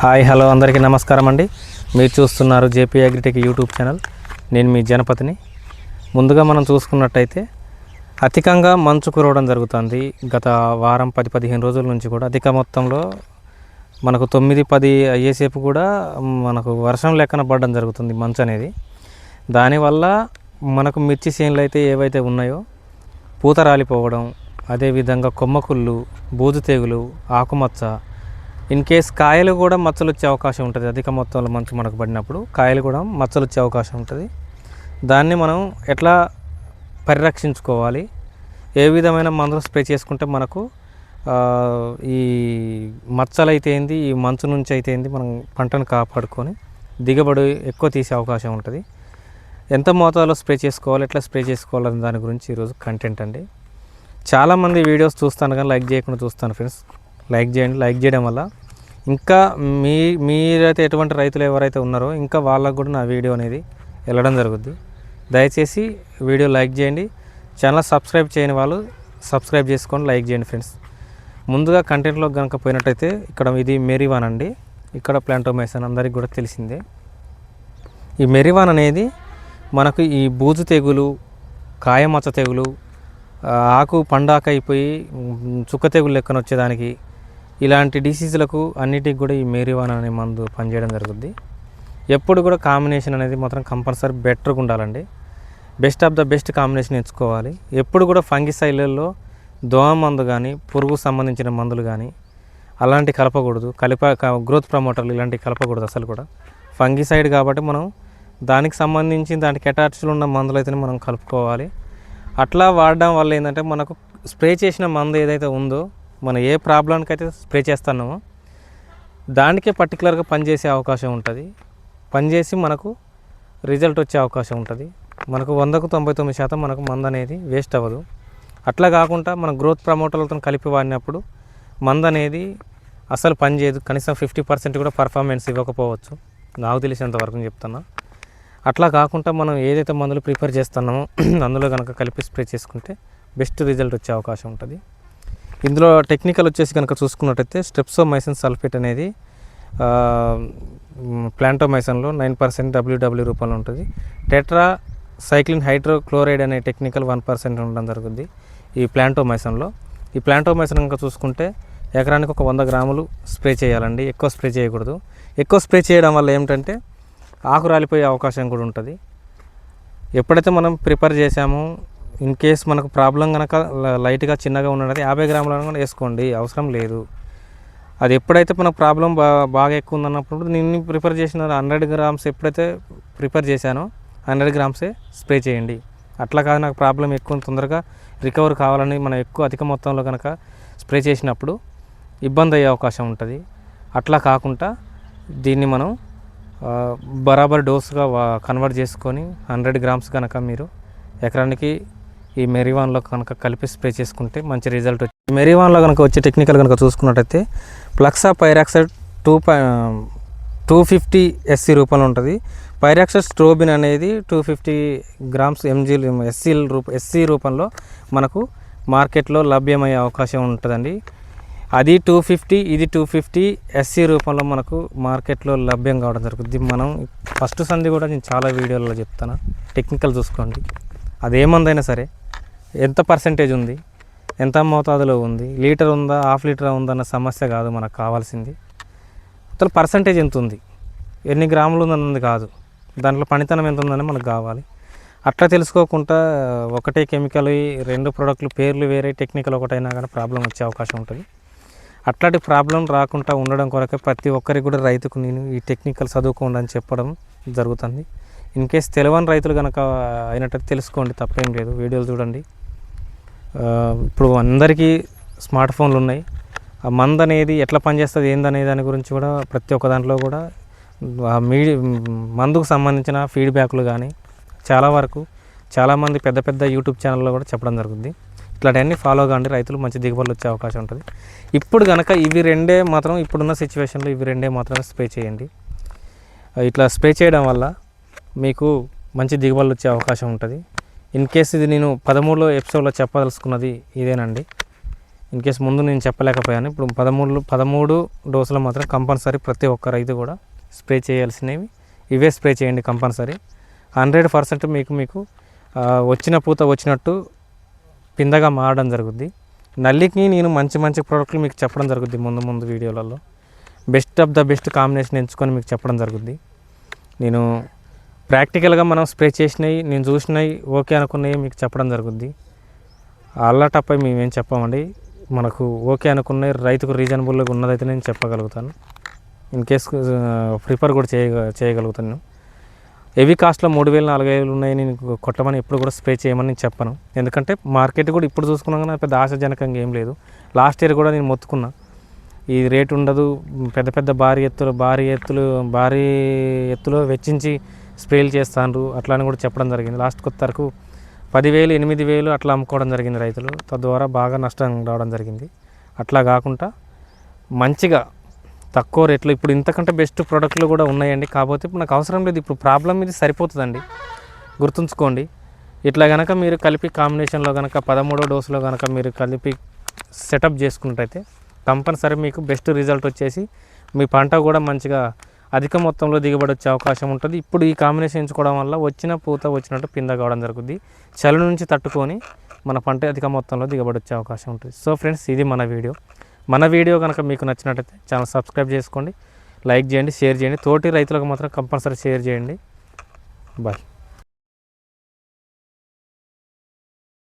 Hi hello అందరికీ నమస్కారం అండి. మీరు చూస్తున్నారు జేపీ అగ్రిటెక్ యూట్యూబ్ ఛానల్. నేను మీ జనపతిని. ముందుగా మనం చూసుకున్నట్టయితే అధికంగా మంచు కురవడం జరుగుతుంది. గత వారం పది పదిహేను రోజుల నుంచి కూడా అధిక మొత్తంలో మనకు తొమ్మిది పది అయ్యేసేపు కూడా మనకు వర్షం లెక్కన పడడం జరుగుతుంది మంచు అనేది. దానివల్ల మనకు మిర్చి చేనులు అయితే ఏవైతే ఉన్నాయో పూత రాలిపోవడం అదేవిధంగా కొమ్మకుళ్ళు బూజు తెగులు ఆకుమచ్చ ఇన్ కేస్ కాయలు కూడా మచ్చలు వచ్చే అవకాశం ఉంటుంది. అధిక మొత్తంలో మంచు మనకు పడినప్పుడు కాయలు కూడా మచ్చలు వచ్చే అవకాశం ఉంటుంది. దాన్ని మనం ఎట్లా పరిరక్షించుకోవాలి? ఏ విధమైన మందులు స్ప్రే చేసుకుంటే మనకు ఈ మచ్చలు అయితే ఏంది ఈ మంచు నుంచి అయితే ఏంది మనం పంటను కాపాడుకొని దిగుబడి ఎక్కువ తీసే అవకాశం ఉంటుంది. ఎంత మోతాదులో స్ప్రే చేసుకోవాలి ఎట్లా స్ప్రే చేసుకోవాలనే దాని గురించి ఈరోజు కంటెంట్ అండి. చాలామంది వీడియోస్ చూస్తాను కానీ లైక్ చేయకుండా చూస్తాను ఫ్రెండ్స్. లైక్ చేయండి. లైక్ చేయడం వల్ల ఇంకా మీ మీరైతే ఎటువంటి రైతులు ఎవరైతే ఉన్నారో ఇంకా వాళ్ళకు కూడా నా వీడియో అనేది వెళ్ళడం జరుగుద్ది. దయచేసి వీడియో లైక్ చేయండి. ఛానల్ సబ్స్క్రైబ్ చేయని వాళ్ళు సబ్స్క్రైబ్ చేసుకొని లైక్ చేయండి ఫ్రెండ్స్. ముందుగా కంటెంట్లో కనుక పోయినట్టయితే ఇక్కడ ఇది మెరివాన్ అండి. ఇక్కడ ప్లాంటోమైసన్ అందరికి కూడా తెలిసిందే. ఈ మెరివాన్ అనేది మనకు ఈ బూజు తెగులు కాయమచ్చ తెగులు ఆకు పండాక అయిపోయి చుక్క తెగులు లెక్కన వచ్చేదానికి ఇలాంటి డిసీజులకు అన్నిటికి కూడా ఈ మేరీవాన్ అనే మందు పనిచేయడం జరుగుద్ది. ఎప్పుడు కూడా కాంబినేషన్ అనేది మాత్రం కంపల్సరీ బెటర్గా ఉండాలండి. Best of the best combination ఎంచుకోవాలి. ఎప్పుడు కూడా ఫంగిసైడ్లలో దోమ మందు కానీ పురుగు సంబంధించిన మందులు కానీ అలాంటి కలపకూడదు. కలిప గ్రోత్ ప్రమోటర్లు ఇలాంటివి కలపకూడదు అసలు కూడా. ఫంగిసైడ్ కాబట్టి మనం దానికి సంబంధించి దానికి అటాచ్లు ఉన్న మందులు అయితే మనం కలుపుకోవాలి. అట్లా వాడడం వల్ల ఏంటంటే మనకు స్ప్రే చేసిన మందు ఏదైతే ఉందో మనం ఏ ప్రాబ్లంకి అయితే స్ప్రే చేస్తున్నామో దానికే పర్టికులర్గా పనిచేసే అవకాశం ఉంటుంది. పనిచేసి మనకు రిజల్ట్ వచ్చే అవకాశం ఉంటుంది. మనకు వందకు తొంభై తొమ్మిది శాతం మనకు మందు అనేది వేస్ట్ అవ్వదు. అట్లా కాకుండా మన గ్రోత్ ప్రమోటర్లతో కలిపి వాడినప్పుడు మందు అనేది అసలు పనిచేయదు కనీసం ఫిఫ్టీ పర్సెంట్ కూడా పర్ఫార్మెన్స్ ఇవ్వకపోవచ్చు. నాకు తెలిసినంత వరకు చెప్తున్నా. అట్లా కాకుండా మనం ఏదైతే మందులు ప్రిపేర్ చేస్తున్నామో అందులో కనుక కలిపి స్ప్రే చేసుకుంటే బెస్ట్ రిజల్ట్ వచ్చే అవకాశం ఉంటుంది. ఇందులో టెక్నికల్ వచ్చేసి కనుక చూసుకున్నట్టయితే స్టెప్సోమైసిన్ సల్ఫేట్ అనేది ప్లాంటోమైసన్లో నైన్ పర్సెంట్ డబ్ల్యూడబ్ల్యూ రూపంలో ఉంటుంది. టెట్రా సైక్లిన్ హైడ్రోక్లోరైడ్ అనే టెక్నికల్ వన్ పర్సెంట్ ఉండడం జరుగుతుంది ఈ ప్లాంటోమైసన్లో ఈ ప్లాంటోమైసన్ కనుక చూసుకుంటే ఎకరానికి ఒక వంద గ్రాములు స్ప్రే చేయాలండి. ఎక్కువ స్ప్రే చేయకూడదు. ఎక్కువ స్ప్రే చేయడం వల్ల ఏమిటంటే ఆకు రాలిపోయే అవకాశం కూడా ఉంటుంది. ఎప్పుడైతే మనం ప్రిపేర్ చేసామో ఇన్ కేస్ మనకు ప్రాబ్లం కనుక లైట్గా చిన్నగా ఉన్నది యాభై గ్రాములను కూడా వేసుకోండి అవసరం లేదు. అది ఎప్పుడైతే మనకు ప్రాబ్లం బా బాగా ఎక్కువ ఉందన్నప్పుడు నేను ప్రిపేర్ చేసిన హండ్రెడ్ గ్రామ్స్ ఎప్పుడైతే ప్రిపేర్ చేశానో హండ్రెడ్ గ్రామ్సే స్ప్రే చేయండి. అట్లా కాదు నాకు ప్రాబ్లం ఎక్కువ తొందరగా రికవర్ కావాలని మనం ఎక్కువ అధిక మొత్తంలో కనుక స్ప్రే చేసినప్పుడు ఇబ్బంది అయ్యే అవకాశం ఉంటుంది. అట్లా కాకుండా దీన్ని మనం బరాబర్ డోస్గా కన్వర్ట్ చేసుకొని హండ్రెడ్ గ్రామ్స్ కనుక మీరు ఎకరానికి ఈ మెరివాన్లో కనుక కలిపి స్ప్రే చేసుకుంటే మంచి రిజల్ట్ వచ్చింది మెరివాన్లో కనుక వచ్చే టెక్నికల్ కనుక చూసుకున్నట్టయితే fluxapyroxad two two fifty SC రూపంలో ఉంటుంది. పైరాక్సైడ్ స్ట్రోబిన్ అనేది two fifty grams MG SC రూప ఎస్సీ రూపంలో మనకు మార్కెట్లో లభ్యమయ్యే అవకాశం ఉంటుందండి. అది టూ ఫిఫ్టీ ఇది టూ ఫిఫ్టీ ఎస్సీ రూపంలో మనకు మార్కెట్లో లభ్యం కావడం జరుగుతుంది మనం ఫస్ట్ సంధి కూడా నేను చాలా వీడియోలలో చెప్తాను. టెక్నికల్ చూసుకోండి. అదేమందైనా సరే ఎంత పర్సంటేజ్ ఉంది? ఎంత మోతాదులో ఉంది? లీటర్ ఉందా హాఫ్ లీటర్ ఉందా అన్న సమస్య కాదు మనకు కావాల్సింది. అసలు పర్సంటేజ్ ఎంత ఉంది? ఎన్ని గ్రాములు ఉందన్నది కాదు. దాంట్లో పనితనం ఎంత ఉందని మనకు కావాలి. అట్లా తెలుసుకోకుండా ఒకటే కెమికల్ రెండు ప్రోడక్ట్లు పేర్లు వేరే టెక్నికల్ ఒకటైనా కానీ ప్రాబ్లం వచ్చే అవకాశం ఉంటుంది. అట్లాంటి ప్రాబ్లం రాకుండా ఉండడం కొరకే ప్రతి ఒక్కరికి కూడా రైతుకు నేను ఈ టెక్నికల్ చదువుకోండి అని చెప్పడం జరుగుతుంది. ఇన్ కేస్ తెలియని రైతులు కనుక అయినట్టు తెలుసుకోండి తప్పేం లేదు. వీడియోలు చూడండి. ఇప్పుడు అందరికీ స్మార్ట్ ఫోన్లు ఉన్నాయి. ఆ మంద అనేది ఎట్లా పనిచేస్తుంది ఏందనే దాని గురించి కూడా ప్రతి ఒక్క దాంట్లో కూడా ఆ మందుకు సంబంధించిన ఫీడ్బ్యాక్లు కానీ చాలా వరకు చాలామంది పెద్ద పెద్ద యూట్యూబ్ ఛానల్లో కూడా చెప్పడం జరుగుతుంది ఇట్లాంటివన్నీ ఫాలో కాండి రైతులు మంచి దిగుబడులు వచ్చే అవకాశం ఉంటుంది. ఇప్పుడు కనుక ఇవి రెండే మాత్రం ఇప్పుడున్న సిచ్యువేషన్లో ఇవి రెండే మాత్రమే స్ప్రే చేయండి. ఇట్లా స్ప్రే చేయడం వల్ల మీకు మంచి దిగుబడులు వచ్చే అవకాశం ఉంటుంది. ఇన్ కేస్ ఇది నేను పదమూడులో ఎపిసోడ్లో చెప్పదలుచుకున్నది ఇదేనండి. ఇన్ కేస్ ముందు నేను చెప్పలేకపోయాను. ఇప్పుడు పదమూడు పదమూడు డోసులు మాత్రం కంపల్సరీ ప్రతి ఒక్క రైతు కూడా స్ప్రే చేయాల్సినవి. ఇవే స్ప్రే చేయండి కంపల్సరీ. హండ్రెడ్ పర్సెంట్ మీకు మీకు వచ్చిన పూత వచ్చినట్టు పిందగా మారడం జరుగుద్ది. నల్లికి నేను మంచి మంచి ప్రోడక్ట్లు మీకు చెప్పడం జరుగుద్ది ముందు ముందు వీడియోలలో. Best of the best combination ఎంచుకొని మీకు చెప్పడం జరుగుద్ది. నేను ప్రాక్టికల్గా మనం స్ప్రే చేసినవి నేను చూసినవి ఓకే అనుకున్నవి మీకు చెప్పడం జరుగుద్ది. అల్లటప్పై మేమేం చెప్పమండి? మనకు ఓకే అనుకున్నవి రైతుకు రీజనబుల్గా ఉన్నదైతే నేను చెప్పగలుగుతాను. ఇన్ కేస్ ప్రిఫర్ కూడా చేయ చేయగలుగుతాను. హెవీ కాస్ట్లో మూడు వేలు నాలుగు వేలు ఉన్నాయి నేను కొట్టమని ఎప్పుడు కూడా స్ప్రే చేయమని నేను చెప్పను. ఎందుకంటే మార్కెట్ కూడా ఇప్పుడు చూసుకున్నా కానీ పెద్ద ఆశాజనకంగా ఏం లేదు. లాస్ట్ ఇయర్ కూడా నేను మొత్తుకున్నా. ఈ రేటు ఉండదు. పెద్ద పెద్ద భారీ ఎత్తులు భారీ ఎత్తులు భారీ ఎత్తులో వెచ్చించి స్ప్రేలు చేస్తాను అట్లా అని కూడా చెప్పడం జరిగింది. లాస్ట్ కొత్త వరకు పదివేలు ఎనిమిది వేలు అట్లా అమ్ముకోవడం జరిగింది రైతులు. తద్వారా బాగా నష్టం రావడం జరిగింది. అట్లా కాకుండా మంచిగా తక్కువ రేట్లో ఇప్పుడు ఇంతకంటే బెస్ట్ ప్రోడక్ట్లు కూడా ఉన్నాయండి. కాకపోతే ఇప్పుడు నాకు అవసరం లేదు. ఇప్పుడు ప్రాబ్లం ఇది సరిపోతుందండి. గుర్తుంచుకోండి. ఇట్లా కనుక మీరు కలిపి కాంబినేషన్లో కనుక పదమూడో డోసులో కనుక మీరు కలిపి సెటప్ చేసుకున్నట్టయితే కంపల్సరీ మీకు బెస్ట్ రిజల్ట్ వచ్చేసి మీ పంట కూడా మంచిగా అధిక మొత్తంలో దిగుబడి వచ్చే అవకాశం ఉంటుంది. ఇప్పుడు ఈ కాంబినేషన్ ఎంచుకోవడం వల్ల వచ్చిన పూత వచ్చినట్టు పింద కావడం జరుగుద్ది. చలి నుంచి తట్టుకొని మన పంట అధిక మొత్తంలో దిగబడి వచ్చే అవకాశం ఉంటుంది. సో ఫ్రెండ్స్ ఇది మన వీడియో. మన వీడియో కనుక మీకు నచ్చినట్టయితే ఛానల్ సబ్స్క్రైబ్ చేసుకోండి లైక్ చేయండి షేర్ చేయండి. తోటి రైతులకు మాత్రం కంపల్సరీ షేర్ చేయండి. బాయ్.